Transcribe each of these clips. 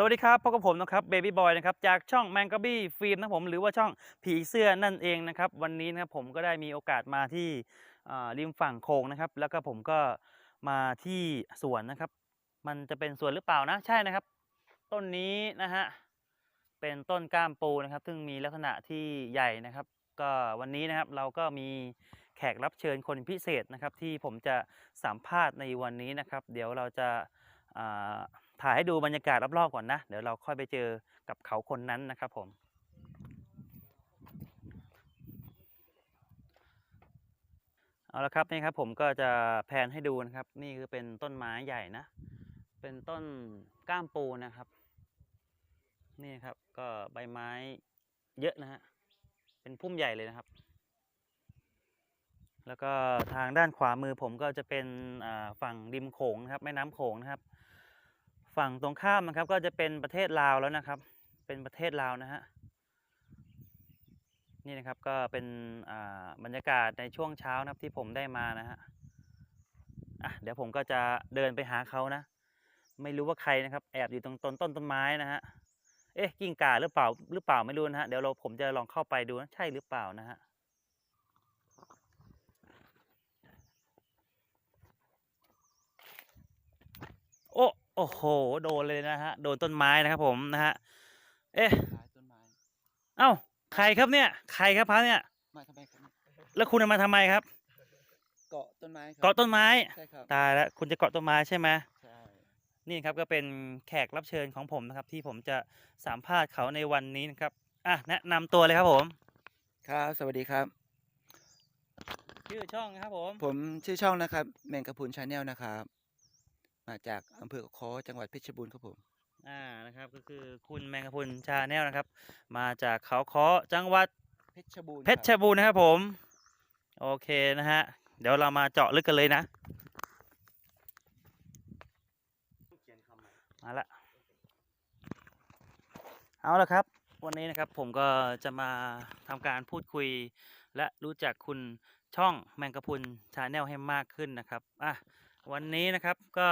สวัสดีครับพบกับผมนะครับเบบี้บอยนะครับจากช่องแมงกะบี้ฟิล์มนะผมหรือว่าช่องผีเสื้อนั่นเองนะครับวันนี้นะครับผมก็ได้มีโอกาสมาที่ริมฝั่งโขงนะครับ แล้วก็ผมก็มาที่สวนนะครับ มันจะเป็นสวนหรือเปล่านะใช่นะครับ ต้นนี้นะฮะเป็นต้นก้ามปูนะครับ ซึ่งมีลักษณะที่ใหญ่นะครับ ก็วันนี้นะครับเราก็มีแขกรับเชิญคนพิเศษนะครับ ที่ผมจะสัมภาษณ์ในวันนี้นะครับ เดี๋ยวเราจะอ่า ถ่ายให้ดูบรรยากาศรอบๆก่อนนะ เดี๋ยวเราค่อยไปเจอกับเขาคนนั้นนะครับผม เอาละครับนี่ครับผมก็จะแพนให้ดูนะครับ นี่คือเป็นต้นไม้ใหญ่นะ เป็นต้นก้ามปูนะครับ นี่ครับก็ใบไม้เยอะนะฮะ เป็นพุ่มใหญ่เลยนะครับ แล้วก็ทางด้านขวามือผมก็จะเป็นฝั่งริมโขงนะครับแม่น้ำโขงนะครับ ฝั่งตรงข้ามนะครับ ก็จะเป็นประเทศลาวแล้วนะครับ เป็นประเทศลาวนะฮะนี่นะครับก็เป็นบรรยากาศในช่วงเช้านะครับที่ผมได้มานะฮะอะเดี๋ยวผมก็จะเดินไปหาเขานะ ไม่รู้ว่าใครนะครับ แอบอยู่ตรงต้นต้นต้นไม้นะฮะเอ๊ะกิ้งก่าหรือเปล่าหรือเปล่าไม่รู้นะฮะเดี๋ยวเราผมจะลองเข้าไปดูนะใช่หรือเปล่านะฮะ โอ้โอ้โห โดนเลยนะฮะ โดนต้นไม้นะครับผมนะฮะ เอ๊ะท้ายต้นไม้ เอ้า ใครครับเนี่ย ใครครับพระเนี่ย มาทำไมครับแล้วคุณเอามาทำไมครับ เกาะต้นไม้ครับเกาะต้นไม้ ใช่ครับ ตายแล้วคุณจะเกาะต้นไม้ใช่ไหมใช่ นี่ครับก็เป็นแขกรับเชิญของผมนะครับ ที่ผมจะสัมภาษณ์เขาในวันนี้นะครับ อะแนะนำตัวเลยครับผม ครับ สวัสดีครับ ชื่อช่องนะครับผม ผมชื่อช่องนะครับ แมงกะพรุนชาแนลนะครับ มาจากอำเภอคอจังหวัดเพชรบูรณ์ครับผม อ่านะครับก็คือคุณแมงกะพรุนชาแนลนะครับ มาจากเขาเคาะจังหวัดเพชรบูรณ์เพชรบูรณ์นะครับผม โอเคนะฮะ เดี๋ยวเรามาเจาะลึกกันเลยนะ มาละเอาละครับ วันนี้นะครับผมก็จะมาทำการพูดคุย และรู้จักคุณช่องแมงกะพรุนชาแนลให้มากขึ้นนะครับอะ วันนี้นะครับก็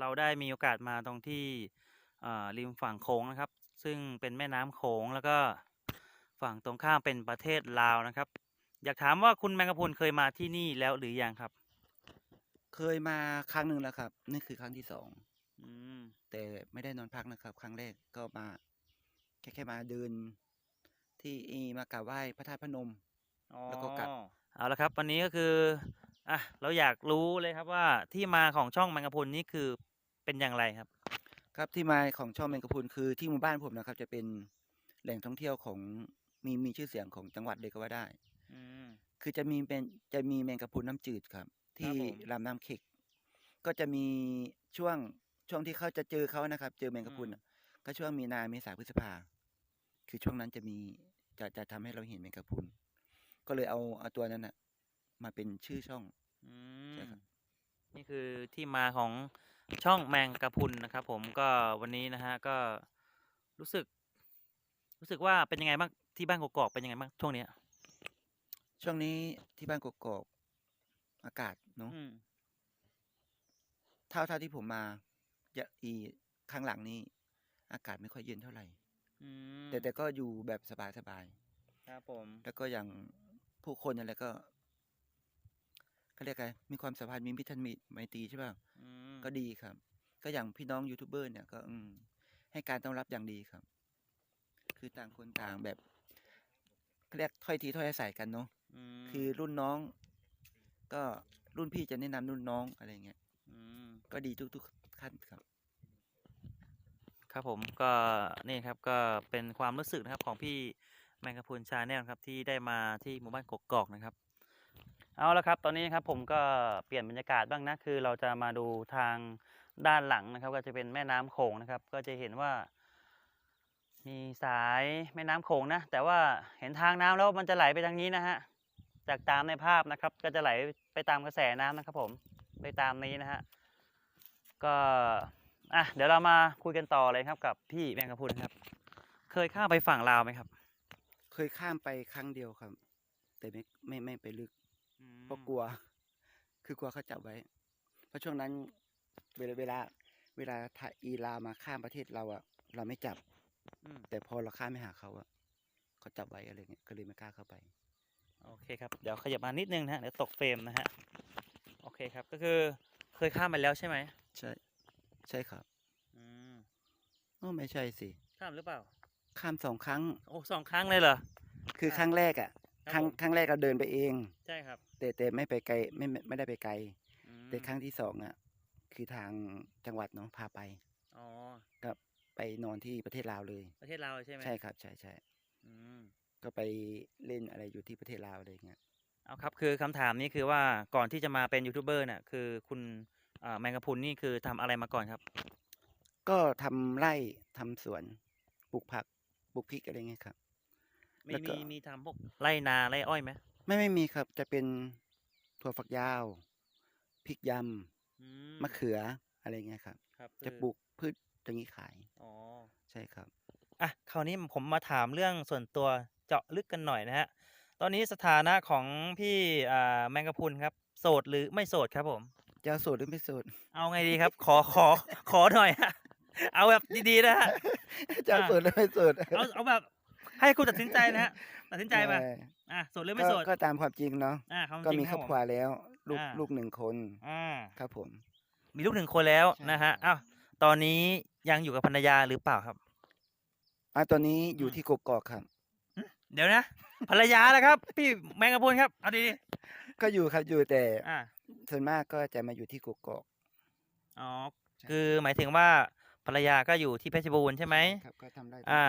เราได้มีโอกาสมาตรงที่อ่าริมฝั่งโขงนะครับ ซึ่งเป็นแม่น้ำโขงแล้วก็ฝั่งตรงข้ามเป็นประเทศลาวนะครับ อยากถามว่าคุณแมงกะพรุนเคยมาที่นี่แล้วหรือยังครับ เคยมาครั้งหนึ่งแล้วครับ นี่คือครั้งที่สองอืมแต่ไม่ได้นอนพักนะครับ ครั้งแรกก็มา แค่แค่มาเดินที่อีมากราบไหว้พระธาตุพนม แล้วก็กลับอ๋อเอาละครับ วันนี้ก็คือ อะเราอยากรู้เลยครับว่าที่มาของช่องแมงกะพรุนนี่คือเป็นอย่างไรครับ ครับที่มาของช่องแมงกะพรุนคือที่หมู่บ้านผมนะครับ จะเป็นแหล่งท่องเที่ยวของมีมีชื่อเสียงของจังหวัดเลยก็ว่าได้ อืม คือจะมีเป็นจะมีแมงกะพรุนน้ำจืดครับ ที่ผม ลำน้ำเข็ก ก็จะมีช่วงช่วงที่เขาจะเจอเขานะครับ เจอแมงกะพรุนอืมน่ะก็ช่วงมีนาเมษาพฤษภา คือช่วงนั้นจะมีจะจะทำให้เราเห็นแมงกะพรุนก็เลยเอาเอาตัวนั้นนะมาเป็นชื่อช่อง อืใช่มครับ นี่คือที่มาของช่องแมงกะพรุนนะครับ ผมก็วันนี้นะฮะก็รู้สึก รู้สึกว่าเป็นยังไงบ้างที่บ้านกกอกเป็นยังไงบ้างช่วงเนี้ยช่วงนี้ที่บ้านกกอกอากาศเนาะอืมเท่าเท่าที่ผมมาจะอีข้างหลังนี้อากาศไม่ค่อยเย็นเท่าไหร่ อืมแต่แต่ก็อยู่แบบสบายสบายครับผม ๆแล้วก็อย่างผู้คนอะไรก็ เขาเรียกไงมีความสัมพันธ์มีมิตรมีไมตรีใช่ป่ะอืมก็ดีครับ ก็อย่างพี่น้องยูทูบเบอร์เนี่ยก็อืมให้การต้อนรับอย่างดีครับ คือต่างคนต่างแบบเขาเรียกถ้อยทีถ้อยอาศัยกันเนาะมคือรุ่นน้อง ก็รุ่นพี่จะแนะนำรุ่นน้องอะไรเงี้ยมก็ดีทุกๆขั้นครับ ครับผมก็นี่ครับก็เป็นความรู้สึกนะครับของพี่แมงกะพรุนชาแนลครับที่ได้มาที่หมู่บ้านกกอกนะครับ เอาละครับ ตอนนี้ครับผมก็เปลี่ยนบรรยากาศบ้างนะ คือเราจะมาดูทางด้านหลังนะครับ ก็จะเป็นแม่น้ำโขงนะครับ ก็จะเห็นว่า มีสายแม่น้ำโขงนะ แต่ว่าเห็นทางน้ำแล้วมันจะไหลไปทางนี้นะฮะ จากตามในภาพนะครับ ก็จะไหลไปตามกระแสน้ำนะครับ ผม ไปตามนี้นะฮะ ก็อะเดี๋ยวเรามาคุยกันต่อเลยครับกับพี่แมงกะพุนครับ เคยข้ามไปฝั่งลาวไหมครับ เคยข้ามไปครั้งเดียวครับ แต่ไม่ไม่ไม่ไปลึก เพราะกลัว คือกลัวเขาจับไว้ เพราะช่วงนั้น เวลาเวลา เวลาถ้าอีลาวมาข้ามประเทศเราอะเราไม่จับอืมแต่พอเราข้ามไปหาเขาอะเขาจับไว้อะไรเงี้ยก็เลยไม่กล้าเข้าไป โอเคครับ เดี๋ยวขยับมานิดนึงนะฮะเดี๋ยวตกเฟรมนะฮะ โอเคครับ ก็คือเคยข้ามไปแล้วใช่ไหมใช่ ใช่ครับ อืมโอ้ไม่ใช่สิ ข้ามหรือเปล่า ข้ามสองครั้ง โอ้สองครั้งเลยเหรอ คือครับครั้งแรกอะ ครับครั้งผมครั้งแรกเราเดินไปเอง ใช่ครับ แต่แต่ไม่ไปไกลไม่ไม่ไม่ได้ไปไกล อืมแต่ครั้งที่สองอะคือทางจังหวัดเนาะพาไป อ๋อไปนอนที่ประเทศลาวเลย ประเทศลาวใช่ไหมใช่ครับ ใช่ใช่อืม ก็ไปเล่นอะไรอยู่ที่ประเทศลาวอะไรเงี้ย เอาครับคือคำถามนี้คือว่าก่อนที่จะมาเป็นยูทูบเบอร์เนี่ยคือคุณอ่าแมงกะพรุนนี่คือทำอะไรมาก่อนครับ ก็ทำไร่ทำสวนปลูกผักปลูกพริกอะไรเงี้ยครับ มีแล้วก็ มีมีทำพวกไร่นาไร่อ้อยไหมไม่ไม่มีครับ จะเป็นถั่วฝักยาวพริกยอืำมะเขืออะไรเงี้ยครับ ครับจะคือปลูกพืชอย่างนี้ขายอ๋อ ใช่ครับ อะคราวนี้ผมมาถามเรื่องส่วนตัวเจาะลึกกันหน่อยนะฮะ ตอนนี้สถานะของพี่อ่าแมงกะพรุนครับ โสดหรือไม่โสดครับผม จะเอาโสดหรือไม่โสด เอาไงดีครับ ขอขอขอหน่อยฮะ เอาแบบดีๆนะฮะ จะเอาอ่าโสดหรือไม่โสด เอาเอาแบบ ให้คุณตัดสินใจนะฮะตัดสินใจไปได้อะโสดหรือไม่ก็โสดก็ตามความจริงเนาะอ่าความก็จริงมีครอบครัวผม แล้ว ลูกอ่า ลูกหนึ่งคนอ่าครับผม มีลูกหนึ่งคนแล้วใช่นะฮะใช่ อ้าวตอนนี้ยังอยู่กับภรรยาหรือเปล่าครับ อะตอนนี้อยู่อืม ที่กกอกครับ เดี๋ยวนะภรรยาแล้วครับ พี่แมงกะพรุนครับเอาดีก็อยู่ครับอยู่แต่ๆอ่าส่วนมากก็จะมาอยู่ที่กกอก อ๋อใช่คือหมายถึงว่าภรรยาก็อยู่ที่เพชรบูรณ์ใช่ไหม ครับก็ทำได้อ่า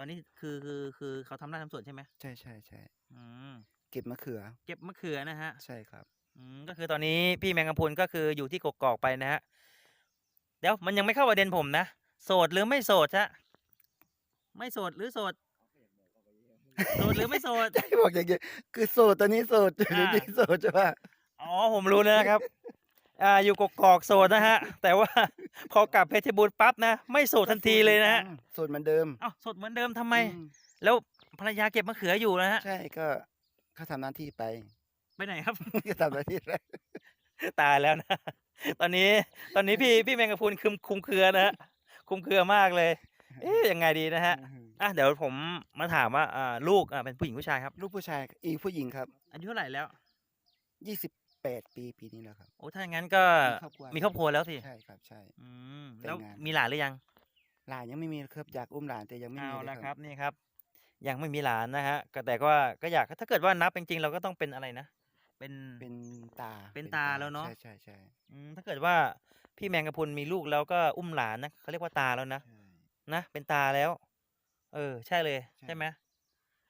ตอนนี้คือคือคือเขาทำไร่ทำสวนใช่ไหมใช่ใช่ใช่อืมเก็บมะเขือ เก็บมะเขือนะฮะ ใช่ครับ อืมก็คือตอนนี้พี่แมงกะพรุนก็คืออยู่ที่กกอกไปนะฮะเดี๋ยวมันยังไม่เข้าประเด็นผมนะโสดหรือไม่โสดฮะไม่โสดหรือโสดโสดหรือไม่โสดจะให้บอกอย่างเงี้ยคือโสดตอนนี้โสดหรืออ่าไม่โสดใช่ปะอ๋อผมรู้แล้วนะครับ อ่าอยู่กกอกโสดนะฮะ แต่ว่าพอกลับเพชรบูรณ์ปั๊บนะ ไม่โสดทันทีเลยนะฮะอืมโสดเหมือนเดิมเอ้าโสดเหมือนเดิมทำไม อืมแล้วภรรยาเก็บมะเขืออยู่นะฮะ ใช่ก็เขาทำหน้าที่ไป ไปไหนครับ ก็ทำหน้าที่ไปตายแล้วนะ ตอนนี้ตอนนี้พี่พี่แมงกะพรุนคุมคุมเครือนะฮะคุมเครือมากเลย เอ๊ยยังไงดีนะฮะอืมอะเดี๋ยวผมมาถามว่าอ่าลูกอ่าเป็นผู้หญิงผู้ชายครับ ลูกผู้ชายอีกผู้หญิงครับ อายุเท่าไหร่แล้วยี่สิบแปดปีปีนี้แล้วครับ โอ้ถ้าอย่างนั้นก็มีครอบครัวมีครอบครัวแล้วสิ ใช่ครับใช่ อืมแต่งแล้วงานมีหลานหรือยัง หลานยังไม่มีครับอยากอุ้มหลานแต่ยังไม่มีเอาเลยละคครัรับบนี่ครับ ยังไม่มีหลานนะฮะก็แต่ก็ก็อยากถ้าเกิดว่านับจริงๆเราก็ต้องเป็นอะไรนะ เป็นเป็นตา เป็นตาแล้วเนอะใช่ใช่ใช่อืมถ้าเกิดว่าพี่แมงกะพรุนมีลูกแล้วก็อุ้มหลานนะเขาเรียกว่าตาแล้วนะใช่นะเป็นตาแล้ว เออ ใช่เลยใช่ใช่ไหม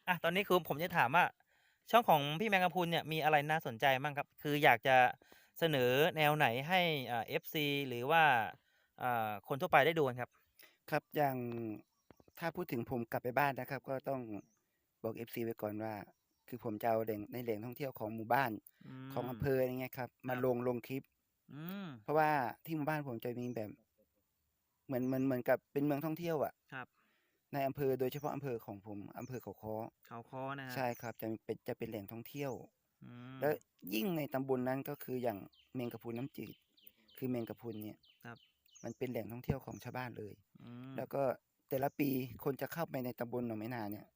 อะตอนนี้คือผมจะถามว่า ช่องของพี่แมงกะพรุนเนี่ยมีอะไรน่าสนใจบ้างครับ คืออยากจะเสนอแนวไหนให้อ่าเอฟซีหรือว่าอ่าคนทั่วไปได้ดูกันครับ ครับอย่างถ้าพูดถึงผมกลับไปบ้านนะครับ ก็ต้องบอกเอฟซีไว้ก่อนว่า คือผมจะเอาแหล่งในแหล่งท่องเที่ยวของหมู่บ้านของอำเภออย่างเงี้ยครับมาครับลงลงคลิปอืมเพราะว่าที่หมู่บ้านผมจะมีแบบ เหมือนเหมือนเหมือนกับเป็นเมืองท่องเที่ยวอะครับ ในอำเภอโดยเฉพาะอำเภอของผมอำเภอเขาค้อเขาคอนะฮะใช่ครับจะเป็นจะเป็นแหล่งท่องเที่ยวอืมแล้วยิ่งในตำบลนั้นก็คืออย่างเมงกะพรุนน้ำจืด คือเมงกะพรุนเนี่ยครับมันเป็นแหล่งท่องเที่ยวของชาวบ้านเลยอืมแล้วก็แต่ละปีคนจะเข้าไปในตำบลหนองไม้นาเนี่ย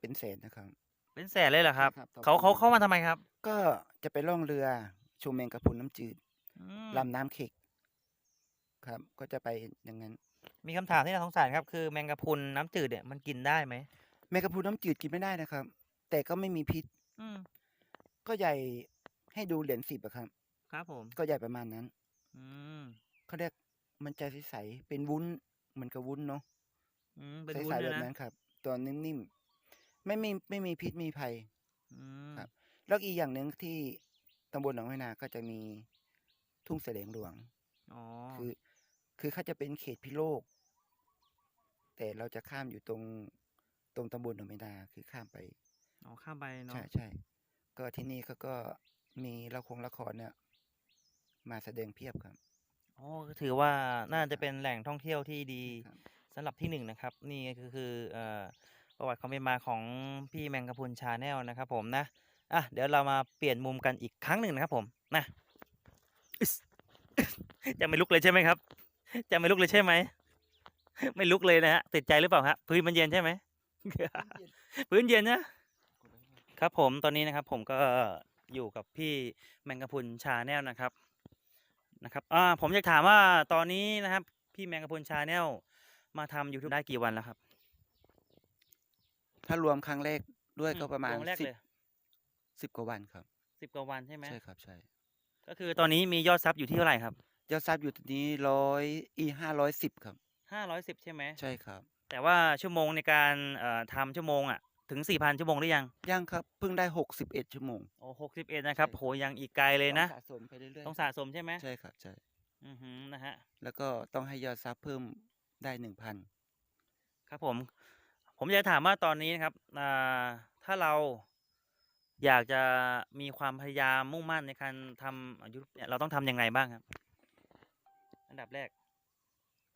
เป็นแสนนะครับ เป็นแสนเลยเหรอครับใช่ครับต่อเขาปีเขาเข้ามาทำไมครับ ก็จะไปล่องเรือชมเมงกะพรุนน้ำจืดอืมลำน้ำเข็กครับ ก็จะไปอย่างนั้น มีคำถามที่น่าสงสารครับ คือแมงกะพรุนน้ำจืดเนี่ยมันกินได้ไหมเมงกะพรุนน้ำจืดกินไม่ได้นะครับ แต่ก็ไม่มีพิษ อืม ก็ใหญ่ให้ดูเหรียญสิบอะครับ ครับผม ก็ใหญ่ประมาณนั้นอืม เขาเรียกมันจะใสๆเป็นวุ้นเหมือนกับวุ้นเนาะอืม เป็นใสวุ้นๆด้แบวยบนะนั้นครับ ตัวนิ่มๆไม่มีไม่มีพิษมีภัย อืม ครับ แล้วอีกอย่างหนึ่งที่ตำบลหนองไม้นาก็จะมีทุ่งเสลงหลวง อ๋อ คือ คือเขาจะเป็นเขตพิโลก แต่เราจะข้ามอยู่ตรงตรงตำบลหนองไม้นาคือข้ามไปอ๋อข้ามไปเนาะใช่ใช่ก็ที่นี่เขาก็มีละครละครเนี่ย มาแสดงเพียบครับอ๋อก็ถือว่าน่าจะเป็นแหล่งท่องเที่ยวที่ดีครับสำหรับที่หนึ่งนะครับ นี่ก็คือคือเอ่อประวัติความเป็นมาของพี่แมงกะพรุนชาแนลนะครับ ผมนะอะเดี๋ยวเรามาเปลี่ยนมุมกันอีกครั้งหนึ่งนะครับ ผมนะอึ๊สจะไม่ลุกเลยใช่ไหมครับ จะไม่ลุกเลยใช่ไหม ไม่ลุกเลยนะฮะ ติดใจหรือเปล่าฮะ พื้นมันเย็นใช่ไหม พื้นเย็นนะ ครับผม ตอนนี้นะครับ ผมก็อยู่กับพี่แมงกะพรุนชาแนลนะครับ นะครับ อ่า ผมอยากถามว่าตอนนี้นะครับ พี่แมงกะพรุนชาแนลมาทำยูทูบได้กี่วันแล้วครับ ถ้ารวมครั้งแรกด้วยก็อืประมาณวงแรกสิบเลยสิบกว่าวันครับ สิบกว่าวันใช่ไหม ใช่ครับ ใช่ ก็คือตอนนี้มียอดซับอยู่ที่เท่าไหร่ครับ ยอดทรัพย์อยู่ตอนนี้ร้อยอีห้าร้อยสิบครับ ห้าร้อยสิบใช่ไหมใช่ครับ แต่ว่าชั่วโมงในการเอ่อทำชั่วโมงอะถึงสี่พันชั่วโมงหรือยังยังครับเพิ่งได้หกสิบเอ็ดชั่วโมง โอ้หกสิบเอ็ดนะครับใช่ โหยังอีกไกลเลยนะ ต้องสะสมไปเรื่อยๆต้องสะสมใช่ไหมใช่ครับใช่อือหือนะฮะ แล้วก็ต้องให้ยอดทรัพย์เพิ่มได้หนึ่งพันครับผม ผมอยากถามว่าตอนนี้นะครับอ่าถ้าเราอยากจะมีความพยายามมุ่งมั่นในการทำอายุเนี่ยเราต้องทำยังไงบ้างครับ อันดับแรก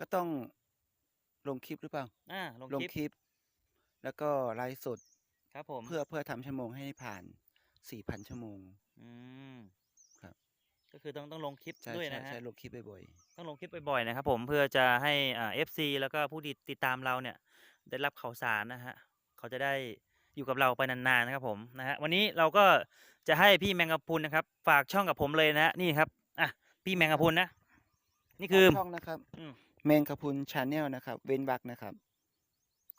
ก็ต้องลงคลิปหรือเปล่า อ่า ลงลงคลิป คลิป แล้วก็ไลฟ์สดครับผม เพื่อเพื่อทำชั่วโมงให้ผ่านสี่พันชั่วโมง อืมครับ ก็คือต้องต้องลงคลิปใช่ด้วยใช่นะฮะ ใช่ลงคลิปบ่อยต้องลงคลิปบ่อยๆนะครับผมเพื่อจะให้อ่าเอฟซีแล้วก็ผู้ที่ติดตามเราเนี่ย ได้รับข่าวสารนะฮะเขาจะได้อยู่กับเราไปนานๆนะครับผมนะฮะวันนี้เราก็จะให้พี่แมงกะพรุนนะครับ ฝากช่องกับผมเลยนะฮะนี่ครับอะพี่แมงกะพรุนนะ นี่ๆคือ ช่องนะครับอืมเมงคาพุนชาแนลนะครับ เว้นวักนะครับ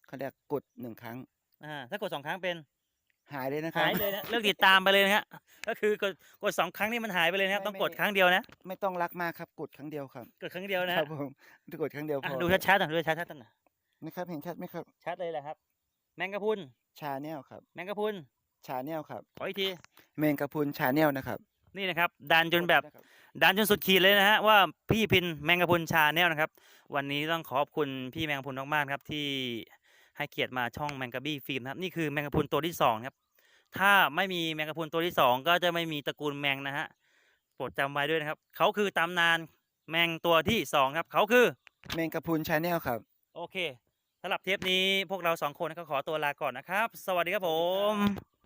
เขาเรียกกดหนึ่งครั้ง อ่าถ้ากดสองครั้งเป็นหายเลยนะครับ หายเลยนะเลิกติดตามไปเลยนะฮะก็คือกดกดสองครั้งนี่มันหายไปเลยนะครับไม่ต้องกดไม่ครั้งเดียวนะไม่ต้องรักมากครับ กดครั้งเดียวครับกดครั้งเดียวนะคฮะรับผมกดครั้งเดียวพอะอดูชัดๆหน่อยดูชัดๆหน่อยนะครับ เห็นชัดไหมครับชัดเลยแหละครับ แมงกะพรุนชาแนลครับแมงกะพรุนชาแนลครับขออีกทีเมงคาพุนชาแนลนะครับ นี่นะครับดันจนแบบกดะครับดันจนสุดขีดเลยนะฮะว่าพี่พินแมงกะพรุนชาแนลนะครับ วันนี้ต้องขอบคุณพี่แมงกะพรุนมากๆครับ ที่ให้เกียรติมาช่องแมงกะบี้ฟิล์มนะครับนี่คือแมงกะพรุนตัวที่สองครับ ถ้าไม่มีแมงกะพรุนตัวที่สองก็จะไม่มีตระกูลแมงนะฮะโปรดจำไว้ด้วยนะครับเขาคือตำนานแมงตัวที่สองครับเขาคือเมงคาพุนชาแนลครับ โอเคสำหรับเทปนี้พวกเราสองคนก็ขอตัวลาก่อนนะครับ สวัสดีครับผม